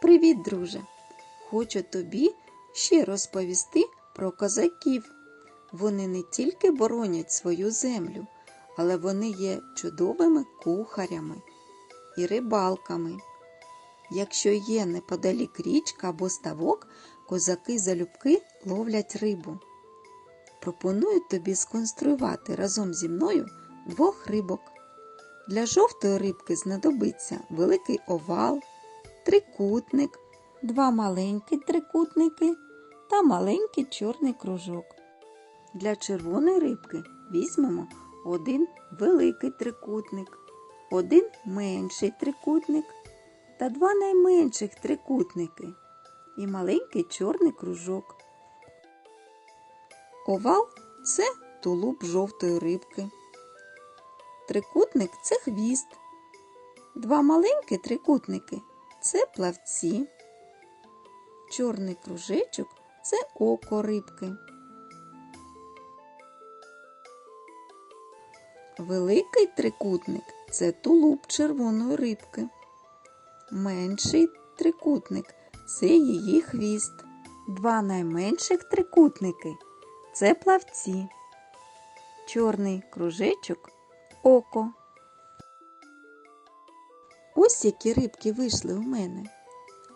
Привіт, друже! Хочу тобі ще розповісти про козаків. Вони не тільки боронять свою землю, але вони є чудовими кухарями і рибалками. Якщо є неподалік річка або ставок, козаки залюбки ловлять рибу. Пропоную тобі сконструювати разом зі мною двох рибок. Для жовтої рибки знадобиться великий овал, трикутник, два маленькі трикутники та маленький чорний кружок. Для червоної рибки візьмемо один великий трикутник, один менший трикутник та два найменших трикутники і маленький чорний кружок. Овал це тулуб жовтої рибки. Трикутник це хвіст. Два маленькі трикутники це плавці. Чорний кружечок це око рибки. Великий трикутник це тулуб червоної рибки. Менший трикутник це її хвіст. Два найменших трикутники це плавці. Чорний кружечок око. Ось які рибки вийшли у мене.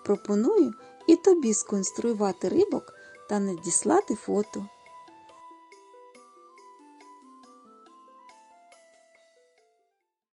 Пропоную і тобі сконструювати рибок та надіслати фото.